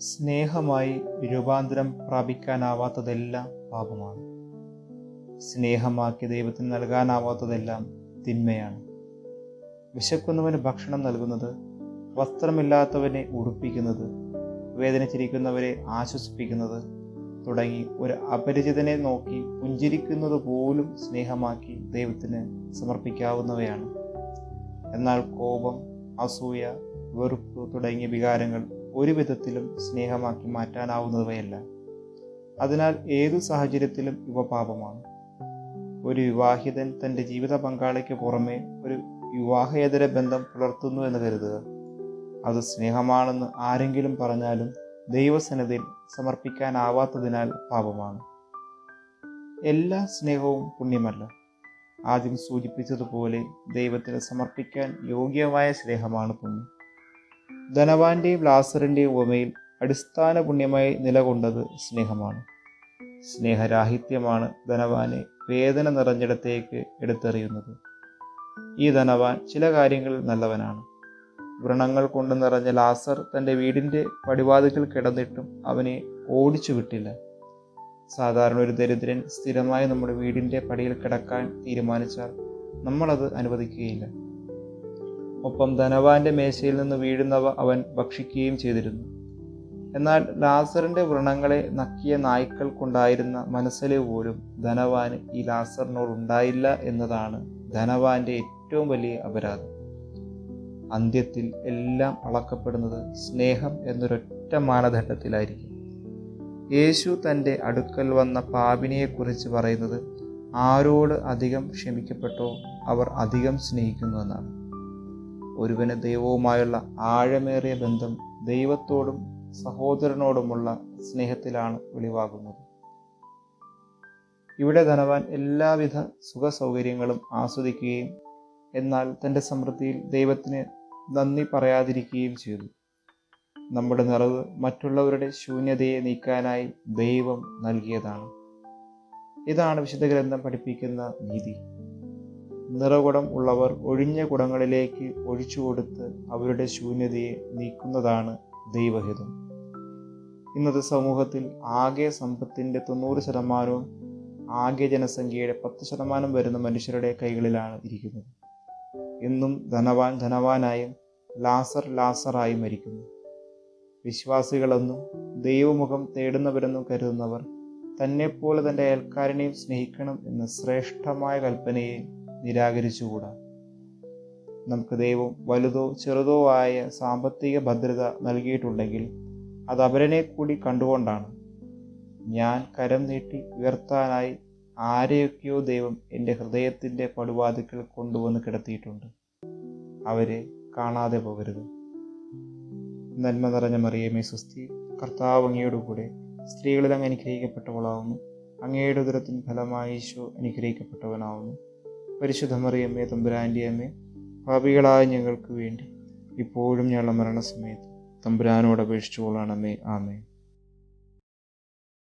സ്നേഹമായി രൂപാന്തരം പ്രാപിക്കാനാവാത്തതെല്ലാം പാപമാണ്. സ്നേഹമാക്കി ദൈവത്തിന് നൽകാനാവാത്തതെല്ലാം തിന്മയാണ്. വിശക്കുന്നവന് ഭക്ഷണം നൽകുന്നത് വസ്ത്രമില്ലാത്തവനെ ഉടുപ്പിക്കുന്നത് വേദനിച്ചിരിക്കുന്നവരെ ആശ്വസിപ്പിക്കുന്നത് തുടങ്ങി ഒരു അപരിചിതനെ നോക്കി പുഞ്ചിരിക്കുന്നത് പോലും സ്നേഹമാക്കി ദൈവത്തിന് സമർപ്പിക്കാവുന്നവയാണ്. എന്നാൽ കോപം അസൂയ വെറുപ്പ് തുടങ്ങിയ വികാരങ്ങൾ ഒരു വിധത്തിലും സ്നേഹമാക്കി മാറ്റാനാവുന്നവയല്ല അതിനാൽ ഏതു സാഹചര്യത്തിലും ഇവ പാപമാണ്. ഒരു വിവാഹിതൻ തന്റെ ജീവിത പങ്കാളിക്ക് പുറമെ ഒരു വിവാഹേതര ബന്ധം പുലർത്തുന്നു എന്ന് കരുതുക. അത് സ്നേഹമാണെന്ന് ആരെങ്കിലും പറഞ്ഞാലും ദൈവസന്നതിൽ സമർപ്പിക്കാനാവാത്തതിനാൽ പാപമാണ്. എല്ലാ സ്നേഹവും പുണ്യമല്ല. ആദ്യം സൂചിപ്പിച്ചതുപോലെ ദൈവത്തിന് സമർപ്പിക്കാൻ യോഗ്യമായ സ്നേഹമാണ് പുണ്യം. ധനവാന്റെയും ലാസറിന്റെയും ഉപമയിൽ അടിസ്ഥാന പുണ്യമായി നിലകൊണ്ടത് സ്നേഹമാണ്. സ്നേഹരാഹിത്യമാണ് ധനവാനെ വേദന നിറഞ്ഞിടത്തേക്ക് എടുത്തെറിയുന്നത്. ഈ ധനവാൻ ചില കാര്യങ്ങളിൽ നല്ലവനാണ്. വ്രണങ്ങൾ കൊണ്ട് നിറഞ്ഞ ലാസർ തന്റെ വീടിന്റെ പടിവാതിക്കൽ കിടന്നിട്ടും അവനെ ഓടിച്ചു വിട്ടില്ല. സാധാരണ ഒരു ദരിദ്രൻ സ്ഥിരമായി നമ്മുടെ വീടിന്റെ പടിയിൽ കിടക്കാൻ തീരുമാനിച്ചാൽ നമ്മളത് അനുവദിക്കുകയില്ല. ഒപ്പം ധനവാന്റെ മേശയിൽ നിന്ന് വീഴുന്നവ അവൻ ഭക്ഷിക്കുകയും ചെയ്തിരുന്നു. എന്നാൽ ലാസറിന്റെ വ്രണങ്ങളെ നക്കിയ നായ്ക്കൾക്കുണ്ടായിരുന്ന മനസ്സിലെ പോലും ധനവാന് ഈ ലാസറിനോട് ഉണ്ടായില്ല എന്നതാണ് ധനവാന്റെ ഏറ്റവും വലിയ അപരാധം. അന്ത്യത്തിൽ എല്ലാം അളക്കപ്പെടുന്നത് സ്നേഹം എന്നൊരൊറ്റ മാനദണ്ഡത്തിലായിരിക്കും. യേശു തന്റെ അടുക്കൽ വന്ന പാപിനിയെക്കുറിച്ച് പറയുന്നത് ആരോട് അധികം ക്ഷമിക്കപ്പെട്ടോ? അവർ അധികം സ്നേഹിക്കുന്നു എന്നാണ്. ഒരുവന് ദൈവവുമായുള്ള ആഴമേറിയ ബന്ധം ദൈവത്തോടും സഹോദരനോടുമുള്ള സ്നേഹത്തിലാണ് വെളിവാകുന്നത്. ഇവിടെ ധനവാൻ എല്ലാവിധ സുഖ സൗകര്യങ്ങളും ആസ്വദിക്കുകയും എന്നാൽ തന്റെ സമൃദ്ധിയിൽ ദൈവത്തിന് നന്ദി പറയാതിരിക്കുകയും ചെയ്തു. നമ്മുടെ നിറവ് മറ്റുള്ളവരുടെ ശൂന്യതയെ നീക്കാനായി ദൈവം നൽകിയതാണ്. ഇതാണ് വിശുദ്ധ ഗ്രന്ഥം പഠിപ്പിക്കുന്ന നീതി. നിറകുടം ഉള്ളവർ ഒഴിഞ്ഞ കുടങ്ങളിലേക്ക് ഒഴിച്ചു കൊടുത്ത് അവരുടെ ശൂന്യതയെ നീക്കുന്നതാണ് ദൈവഹിതം. ഇന്നത്തെ സമൂഹത്തിൽ ആകെ സമ്പത്തിന്റെ തൊണ്ണൂറ് ശതമാനവും ആകെ ജനസംഖ്യയുടെ പത്ത് ശതമാനം വരുന്ന മനുഷ്യരുടെ കൈകളിലാണ് ഇരിക്കുന്നത്. എന്നും ധനവാൻ ധനവാനായും ലാസർ ലാസറായും മരിക്കുന്നു. വിശ്വാസികളെന്നും ദൈവമുഖം തേടുന്നവരെന്നും കരുതുന്നവർ തന്നെപ്പോലെ തന്റെ അയൽക്കാരനെയും സ്നേഹിക്കണം എന്ന ശ്രേഷ്ഠമായ കൽപ്പനയെ നിരാകരിച്ചുകൂടാ? നമുക്ക് ദൈവം വലുതോ ചെറുതോ ആയ സാമ്പത്തിക ഭദ്രത നൽകിയിട്ടുണ്ടെങ്കിൽ അത് അവരനെ കൂടി കണ്ടുകൊണ്ടാണ്. ഞാൻ കരം നീട്ടി ഉയർത്താനായി ആരെയൊക്കെയോ ദൈവം എന്റെ ഹൃദയത്തിന്റെ പടുവാതിക്കൽ കൊണ്ടുവന്ന് കിടത്തിയിട്ടുണ്ട്. അവരെ കാണാതെ പോകരുത്. നന്മ നിറഞ്ഞ മറിയമേ സുസ്ഥി കർത്താവ് അങ്ങയോടുകൂടെ സ്ത്രീകളിൽ അങ്ങ് അനുഗ്രഹിക്കപ്പെട്ടവളാവുന്നു. അങ്ങയുടെ ഉദരത്തിന് ഫലമായി ഈശോ അനുഗ്രഹിക്കപ്പെട്ടവനാവുന്നു. പരിശുദ്ധ മറിയമ്മേ തമ്പുരാന്റെ അമ്മേ പാപികളായ ഞങ്ങൾക്ക് വേണ്ടി ഇപ്പോഴും ഞങ്ങളുടെ മരണസമയത്ത് തമ്പുരാനോട് അപേക്ഷിച്ചുകൊള്ളണമേ. ആമേ